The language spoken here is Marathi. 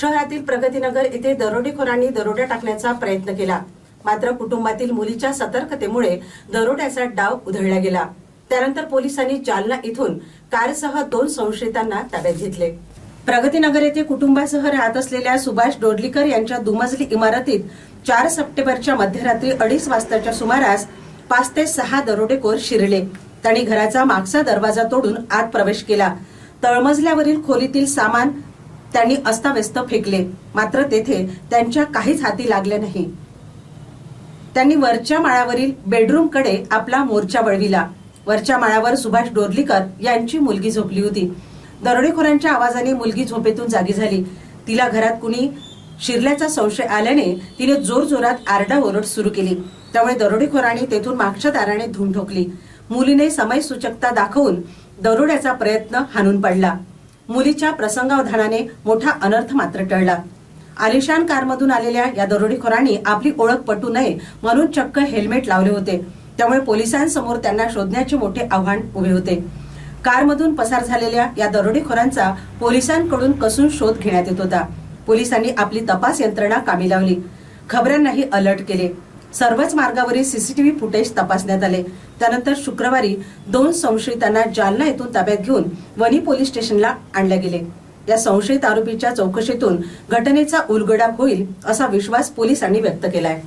शहरातील प्रगतीनगर येथे दरोडेखोरांनी दरोडा टाकण्याचा प्रयत्न केला. मात्र कुटुंबातील मुलीच्या सतर्कतेमुळे दरोड्याचा डाव उधळला गेला. त्यानंतर पोलिसांनी जालना इथून कारसह दोन संशयितांना ताब्यात घेतले. प्रगतीनगर येथे कुटुंबासह राहत असलेल्या सुभाष डोडलीकर यांच्या दुमजली इमारतीत चार सप्टेंबरच्या मध्यरात्री अडीच वाजताच्या सुमारास पाच ते सहा दरोडेखोर शिरले. त्यांनी घराचा मागचा दरवाजा तोडून आत प्रवेश केला. तळमजल्यावरील खोलीतील सामान त्यांनी अस्ताव्यस्त फेकले. मात्र तेथे त्यांच्या काहीच हाती लागले नाही. त्यांनी वरच्या माळावरील बेडरूमकडे आपला मोर्चा वळविला. वरच्या माळावर सुभाष डोरलीकर यांची मुलगी झोपली होती. दरोडेखोरांच्या आवाजाने मुलगी झोपेतून जागी झाली. तिला घरात कुणी शिरल्याचा संशय आल्याने तिने जोरजोरात आरडाओरड सुरू केली. त्यामुळे दरोडेखोरांनी तेथून मागच्या दाराने धूम ठोकली. मुलीने समयसूचकता दाखवून दरोड्याचा प्रयत्न हाणून पडला. मुलीच्या प्रसंगावधानाने मोठा अनर्थ मात्र टळला. आलिशान कारमधून आलेल्या या दरोडेखोरांनी आपली ओळख पटू नये म्हणून चक्क हेल्मेट लावले होते. त्यामुळे पोलिसांसमोर त्यांना शोधण्याचे मोठे आव्हान उभे होते. कारमधून पसार झालेल्या या दरोडेखोरांचा पोलिसांकडून कसून शोध घेण्यात येत होता. पोलिसांनी आपली तपास यंत्रणा कामी लावली. खबऱ्यांनाही अलर्ट केले. सर्वच मार्गावरील सीसीटीव्ही फुटेज तपासण्यात आले. त्यानंतर शुक्रवारी दोन संशयितांना जालना येथून ताब्यात घेऊन वनी पोलीस स्टेशनला आणले गेले. या संशयित आरोपीच्या चौकशीतून घटनेचा उलगडा होईल असा विश्वास पोलिसांनी व्यक्त केलाय.